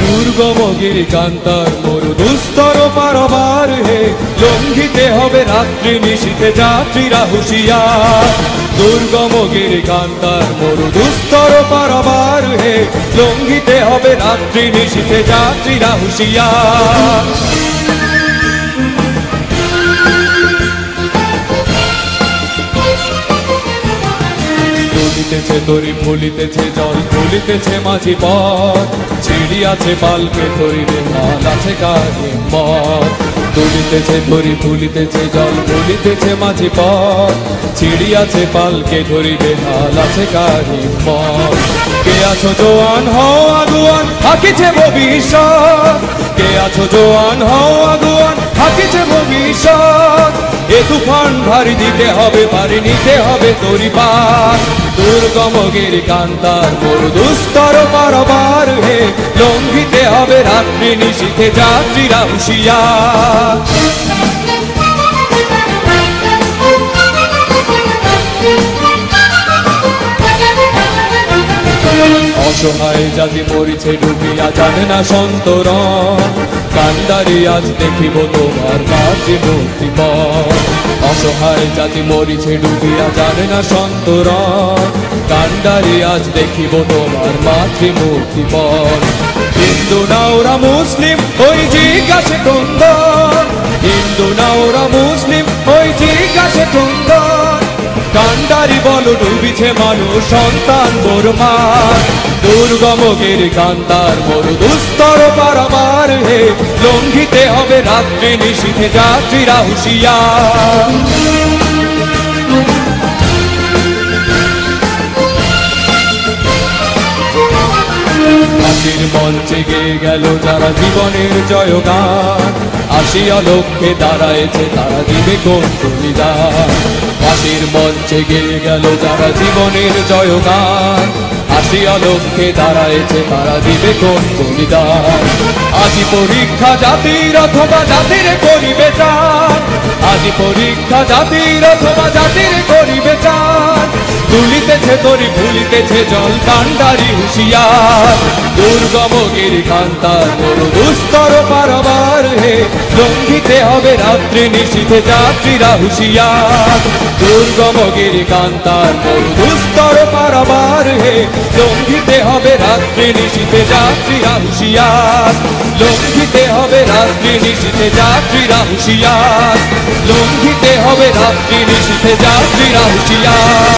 দুর্গমগিরি কান্তার মরু দুস্তর পারবার হে লঙ্ঘিতে হবে রাত্রি নিশীতে যাত্রীরা হুশিয়ার। দুর্গমগিরি কান্তার মরু দুস্তর পারবার হে লঙ্ঘিতে হবে রাত্রি নিশীতে যাত্রীরা হুশিয়ার। তুলিতেছে তরি ফুলিতেছে জল, ফুলিতেছে মাঝি পথ। আছে পালকে ধরিবে মাল, আছে কাজে মত তুলিতেছে তরি ফুলিতেছে জল, ফুলিতেছে মাঝি পথ। ছিড়িয়াছে পালকে ধরিবে হাল আছে কাজে মত কে আছো জোয়ান, হও আগুয়ান হাকিছে ভবিষ্যৎ। কে আছো জোয়ান, হও আগুয়ান তুফান ভারী দিতে হবে, পারি নিতে হবে তরি পার। দুর্গম গিরি কান্তার মরু দুস্তর পারবার হে, লঙ্ঘিতে হবে রাত্রি নিশীথে যাত্রীরা হুশিয়ার। অসহায় জাতি মরিছে ডুবিয়া জানে না সন্তরণ। কান্দারি আজ দেখিব তোমার মাতৃমূর্তি অসহায় জাতি মরিছে ডুবিয়া জানে না কান্দারি আজ দেখিব তোমার মাতৃমূর্তি হিন্দু না ওরা মুসলিম, ওই জিজ্ঞাসে কুন্দন হিন্দু না ওরা মুসলিম, ওই জিজ্ঞাসে কুন্দন কান্ডারি বল, ডুবিছে মানুষ, সন্তান বোরমার। দুর্গম গিরি কান্তার মরু দুস্তর হে লঙ্ঘিতে হবে রাত্রি নিশীথে যাত্রীরা হুশিয়া হাসির মঞ্চে গেয়ে গেল যারা জীবনের জয়গান। আসিয়া লক্ষ্যে দাঁড়ায়েছে তারা দিবে কোন বলিদান হাসির মঞ্চে গেয়ে গেল যারা জীবনের জয়গান। আসিয়া লক্ষ্যে দাঁড়ায়েছে তারা দিবে কোন বলিদান আজি পরীক্ষা জাতির অথবা জাতির করিবে চান আজি পরীক্ষা জাতির অথবা জাতির করিবে চান তুলিতেছে তরি ভুলিতেছে জল কান্ডারি হুশিয়ার। দুর্গম গিরি কান্তার মরু দুস্তর পারবার হে। লঙ্ঘিতে হবে রাত্রি নিশীথে যাত্রীরা হুশিয়ার। দুর্গম গিরি কান্তার মরু দুস্তর পারাবার হে, লঙ্ঘিতে হবে রাত্রি নিশিতে যাত্রীরা হুশিয়ার লঙ্ঘিতে হবে রাত্রি নিশিতে যাত্রীরা হুশিয়ার লঙ্ঘিতে হবে রাত্রি নিশিতে যাত্রীরা হুশিয়ার